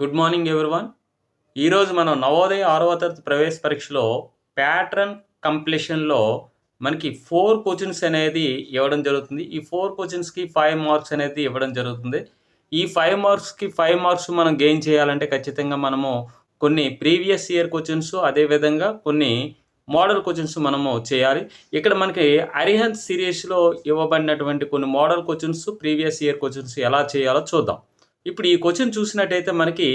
Good morning everyone ఈరోజు మనం నవోదయ ఆరవ తరగతి ప్రవేశ పరీక్షలో ప్యాటర్న్ కంప్లీషన్లో మనకి ఫోర్ క్వశ్చన్స్ అనేది ఇవ్వడం జరుగుతుంది. ఈ ఫోర్ క్వశ్చన్స్కి ఫైవ్ మార్క్స్ అనేది ఇవ్వడం జరుగుతుంది. ఈ ఫైవ్ మార్క్స్కి ఫైవ్ మార్క్స్ మనం గెయిన్ చేయాలంటే ఖచ్చితంగా మనము కొన్ని ప్రీవియస్ ఇయర్ క్వశ్చన్స్ అదేవిధంగా కొన్ని మోడల్ క్వశ్చన్స్ మనము చేయాలి. ఇక్కడ మనకి అరిహంత్ సిరీస్లో ఇవ్వబడినటువంటి కొన్ని model questions previous year questions ఎలా చేయాలో చూద్దాం. ఇప్పుడు ఈ క్వశ్చన్ చూసినట్టయితే మనకి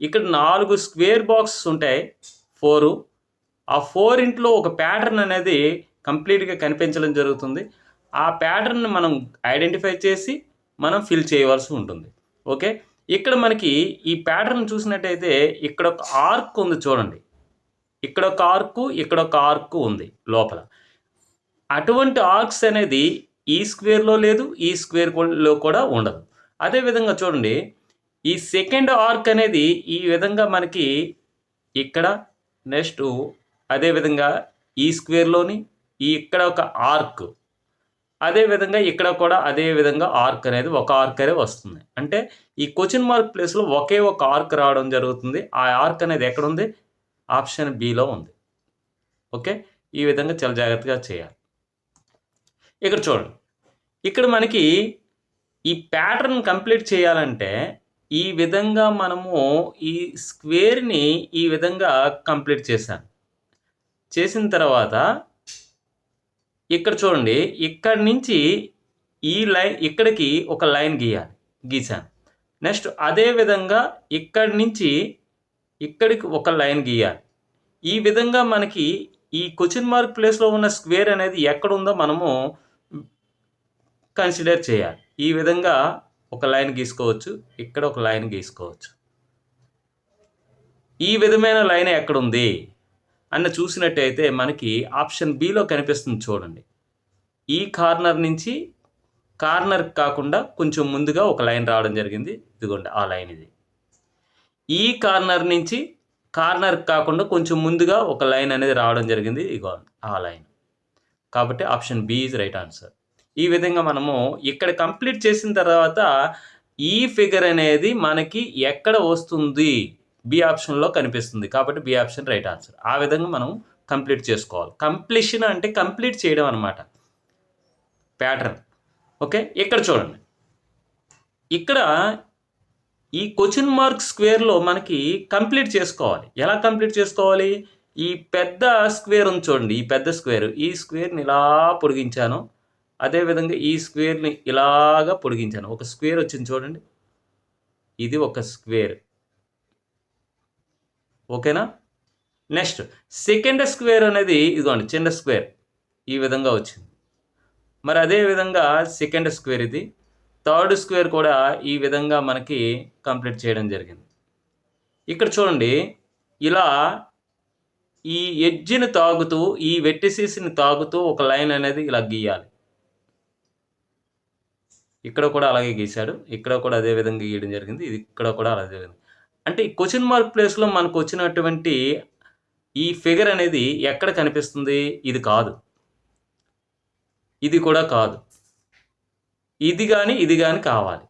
ఇక్కడ నాలుగు స్క్వేర్ బాక్సెస్ ఉంటాయి ఫోరు. ఆ ఫోర్ ఇంట్లో ఒక ప్యాటర్న్ అనేది కంప్లీట్గా కనిపించడం జరుగుతుంది. ఆ ప్యాటర్న్ మనం ఐడెంటిఫై చేసి మనం ఫిల్ చేయవలసి ఉంటుంది. ఓకే? ఇక్కడ మనకి ఈ ప్యాటర్న్ చూసినట్టయితే ఇక్కడ ఒక ఆర్క్ ఉంది చూడండి. ఇక్కడ ఒక ఆర్కు ఇక్కడ ఒక ఆర్కు ఉంది లోపల. అటువంటి ఆర్క్స్ అనేది ఈ స్క్వేర్లో లేదు ఈ స్క్వేర్లో కూడా ఉండదు. అదేవిధంగా చూడండి ఈ సెకండ్ ఆర్క్ అనేది ఈ విధంగా మనకి ఇక్కడ నెక్స్ట్ అదేవిధంగా ఈ స్క్వేర్లోని ఈ ఇక్కడ ఒక ఆర్క్ అదేవిధంగా ఇక్కడ కూడా అదే విధంగా ఆర్క్ అనేది ఒక ఆర్క్ అనేది వస్తుంది. అంటే ఈ క్వశ్చన్ మార్క్ ప్లేస్లో ఒకే ఒక ఆర్క్ రావడం జరుగుతుంది. ఆ ఆర్క్ అనేది ఎక్కడ ఉంది? ఆప్షన్ బిలో ఉంది. ఓకే ఈ విధంగా చాలా జాగ్రత్తగా చేయాలి. ఇక్కడ చూడండి. ఇక్కడ మనకి ఈ ప్యాటర్న్ కంప్లీట్ చేయాలంటే ఈ విధంగా మనము ఈ స్క్వేర్ని ఈ విధంగా కంప్లీట్ చేశాను చేసిన తర్వాత ఇక్కడ చూడండి ఇక్కడి నుంచి ఈ లైన్ ఇక్కడికి ఒక లైన్ గీయాలి గీసాను నెక్స్ట్ అదే విధంగా ఇక్కడి నుంచి ఇక్కడికి ఒక లైన్ గీయాలి. ఈ విధంగా మనకి ఈ క్వశ్చన్ మార్క్ ప్లేస్లో ఉన్న స్క్వేర్ అనేది ఎక్కడ ఉందో మనము కన్సిడర్ చేయాలి. ఈ విధంగా ఒక లైన్ గీసుకోవచ్చు ఇక్కడ ఒక లైన్ గీసుకోవచ్చు. ఈ విధమైన లైన్ ఎక్కడుంది? అన్న చూసినట్టయితే మనకి ఆప్షన్ బిలో కనిపిస్తుంది చూడండి. ఈ కార్నర్ నుంచి కార్నర్ కాకుండా కొంచెం ముందుగా ఒక లైన్ రావడం జరిగింది. ఇదిగోండి ఆ లైన్ ఇది. ఈ కార్నర్ నుంచి కార్నర్ కాకుండా కొంచెం ముందుగా ఒక లైన్ అనేది రావడం జరిగింది. ఇగో ఆ లైన్ కాబట్టి option B is right answer ఈ విధంగా మనము ఇక్కడ కంప్లీట్ చేసిన తర్వాత ఈ ఫిగర్ అనేది మనకి ఎక్కడ వస్తుంది? బి ఆప్షన్లో కనిపిస్తుంది. కాబట్టి బి ఆప్షన్ రైట్ ఆన్సర్ ఆ విధంగా మనం కంప్లీట్ చేసుకోవాలి. కంప్లీషన్ అంటే కంప్లీట్ చేయడం అనమాట ప్యాటర్న్ ఓకే? ఇక్కడ చూడండి. ఇక్కడ ఈ క్వశ్చన్ మార్క్ స్క్వేర్లో మనకి కంప్లీట్ చేసుకోవాలి. ఎలా కంప్లీట్ చేసుకోవాలి? ఈ పెద్ద స్క్వేర్ ఉంది చూడండి. ఈ పెద్ద స్క్వేర్ ఈ స్క్వేర్ని ఇలా పొడిగించాను. అదేవిధంగా ఈ స్క్వేర్ని ఇలాగా పొడిగించాను. ఒక స్క్వేర్ వచ్చింది చూడండి. ఇది ఒక స్క్వేర్. ఓకేనా? నెక్స్ట్ సెకండ్ స్క్వేర్ అనేది ఇదిగోండి చిన్న స్క్వేర్. ఈ విధంగా వచ్చింది. మరి అదే విధంగా సెకండ్ స్క్వేర్ ఇది. థర్డ్ స్క్వేర్ కూడా ఈ విధంగా మనకి కంప్లీట్ చేయడం జరిగింది. ఇక్కడ చూడండి ఇలా ఈ ఎడ్జిని తాగుతూ ఈ వెట్టిసీస్ని తాగుతూ ఒక లైన్ అనేది ఇలా గీయాలి. ఇక్కడ కూడా అలాగే గీశాడు. ఇక్కడ కూడా అదే విధంగా గీయడం జరిగింది. ఇది ఇక్కడ కూడా అలాగే విధంగా అంటే ఈ క్వశ్చన్ మార్క్ ప్లేస్లో మనకు వచ్చినటువంటి ఈ ఫిగర్ అనేది ఎక్కడ కనిపిస్తుంది? ఇది కాదు. ఇది కూడా కాదు. ఇది కానీ ఇది కానీ కావాలి.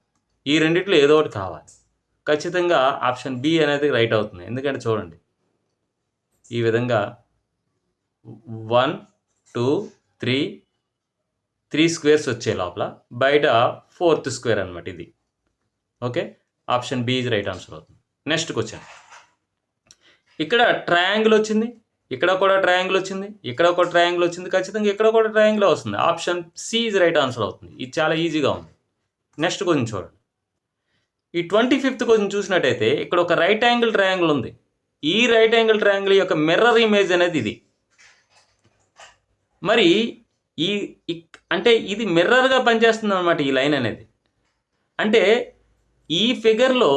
ఈ రెండిట్లో ఏదో ఒకటి కావాలి. ఖచ్చితంగా ఆప్షన్ బి అనేది రైట్ అవుతుంది. ఎందుకంటే చూడండి. ఈ విధంగా one two three three squares వచ్చే లోపల బయట ఫోర్త్ స్క్వేర్ అనమాట ఇది. Okay? Option B is right answer అవుతుంది. Next question. ఇక్కడ ట్రయాంగిల్ వచ్చింది ఇక్కడ కూడా ట్రయాంగిల్ వచ్చింది ఇక్కడ ఒక ట్రయాంగిల్ వచ్చింది ఖచ్చితంగా ఇక్కడ కూడా ట్రయాంగిల్ వస్తుంది. Option C is right answer అవుతుంది. ఇది చాలా ఈజీగా ఉంది. నెక్స్ట్ క్వశ్చన్ చూడండి. ఈ ట్వంటీ ఫిఫ్త్ క్వశ్చన్ చూసినట్టయితే ఇక్కడ ఒక రైట్ యాంగిల్ ట్రయాంగిల్ ఉంది. ఈ రైట్ యాంగిల్ ట్రయాంగిల్ యొక్క మిర్రర్ ఇమేజ్ అనేది ఇది. మరి ఈ ఇక్- అంటే ఇది మిర్రర్గా పనిచేస్తుంది అనమాట ఈ లైన్ అనేది. అంటే ఈ ఫిగర్లో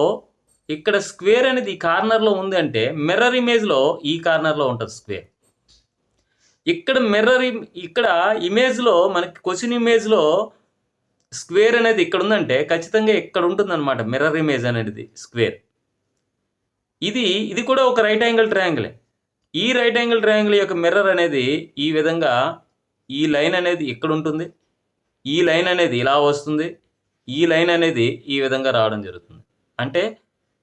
ఇక్కడ స్క్వేర్ అనేది ఈ కార్నర్లో ఉంది అంటే మిర్రర్ ఇమేజ్లో ఈ కార్నర్లో ఉంటుంది స్క్వేర్ ఇక్కడ మిర్రర్ ఇక్కడ ఇమేజ్లో మనకి క్వశ్చన్ ఇమేజ్లో స్క్వేర్ అనేది ఇక్కడ ఉందంటే ఖచ్చితంగా ఇక్కడ ఉంటుందన్నమాట మిర్రర్ ఇమేజ్ అనేది స్క్వేర్ ఇది ఇది కూడా ఒక రైట్ యాంగిల్ ట్రయాంగిలే ఈ రైట్ యాంగిల్ ట్రయాంగిల్ యొక్క మిర్రర్ అనేది ఈ విధంగా ఈ లైన్ అనేది ఇక్కడ ఉంటుంది ఈ లైన్ అనేది ఇలా వస్తుంది. ఈ లైన్ అనేది ఈ విధంగా రావడం జరుగుతుంది. అంటే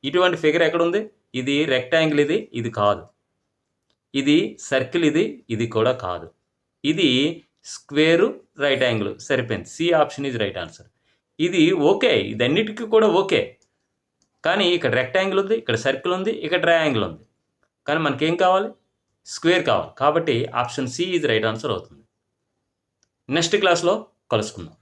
ఇటువంటి ఫిగర్ ఎక్కడుంది? ఇది రెక్టాంగిల్ ఇది ఇది కాదు. ఇది సర్కిల్ ఇది ఇది కూడా కాదు. ఇది స్క్వేరు రైట్ యాంగిల్ సరిపోయింది. C option is right answer ఇది ఓకే ఇదన్నిటికీ కూడా ఓకే కానీ ఇక్కడ రెక్టాంగిల్ ఉంది ఇక్కడ సర్కిల్ ఉంది ఇక్కడ ట్రయాంగిల్ ఉంది. కానీ మనకేం కావాలి? స్క్వేర్ కావాలి. కాబట్టి option C is right answer అవుతుంది. నెక్స్ట్ క్లాస్లో కలుసుకుందాం.